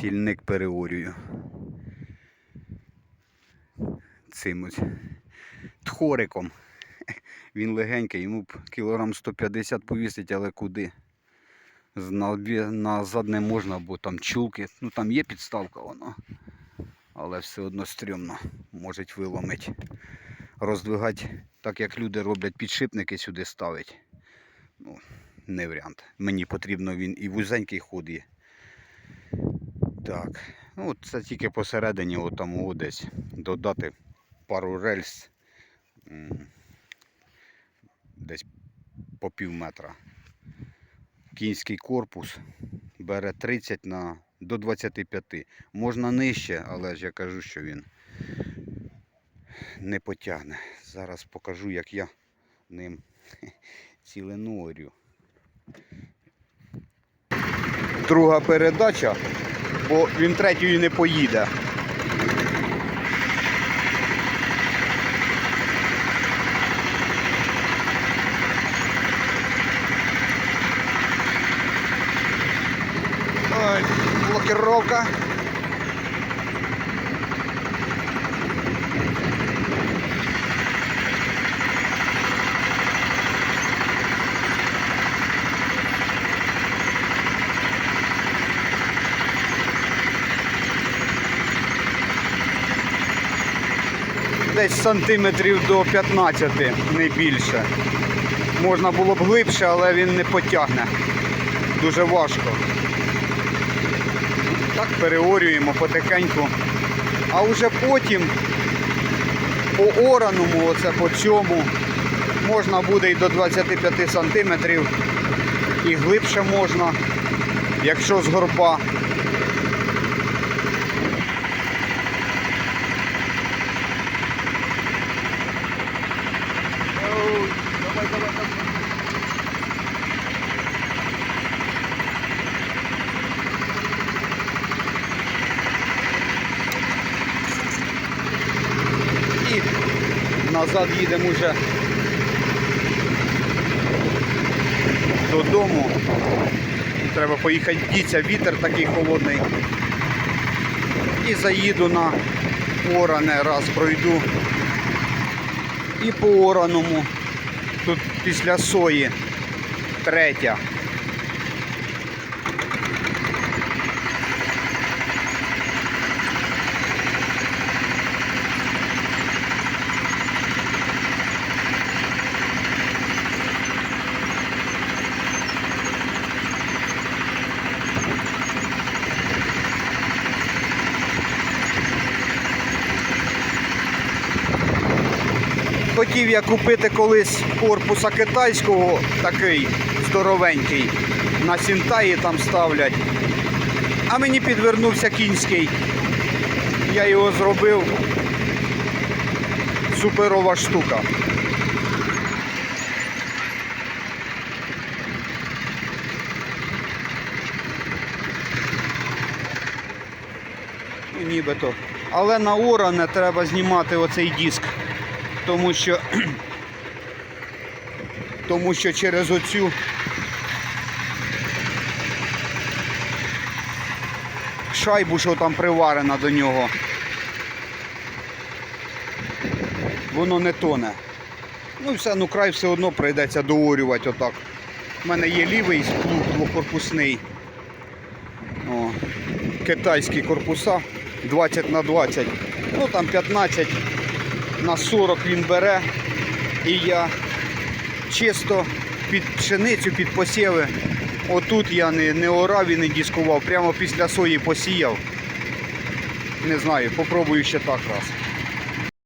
Цільник переорюю. Цим ось тхориком. Він легенький, йому кілограм 150 повісить, але куди? Назад не можна, бо там чулки. Ну там є підставка воно. Але все одно стрьомно. Можуть виломить. Роздвигати, так як люди роблять підшипники сюди ставить. Ну, не варіант. Мені потрібно він і вузенький ход є. Так. Ну, це тільки посередині, от там о, десь додати пару рельс. Десь по пів метра. Кінський корпус бере 30 на до 25. Можна нижче, але ж я кажу, що він не потягне. Зараз покажу, як я ним цілину орю. Друга передача, бо він третьою не поїде. Ой, блокировка. Десь сантиметрів до 15, не більше. Можна було б глибше, але він не потягне. Дуже важко. Так переорюємо потихеньку. А вже потім по ораному, оце по цьому, можна буде і до 25 сантиметрів. І глибше можна, якщо з горба. Назад їдемо вже додому. Треба поїхати діться, вітер такий холодний. І заїду на оране, раз пройду. І по ораному. Тут після сої третя. Хотів я купити колись корпуса китайського, такий здоровенький. На сінтаї там ставлять. А мені підвернувся кінський. Я його зробив. Суперова штука. Нібито. Але на оране треба знімати оцей диск тому що тому що через оцю шайбу, що там приварена до нього, воно не тоне. Ну і все, ну край все одно прийдеться доорювати отак. У мене є лівий плуг двокорпусний. О, китайські корпуса 20 на 20, ну там 15 на 40 він бере. І я чисто під пшеницю, під посіви. Отут я не, не орав і не дискував, прямо після сої посіяв. Не знаю, попробую ще так раз.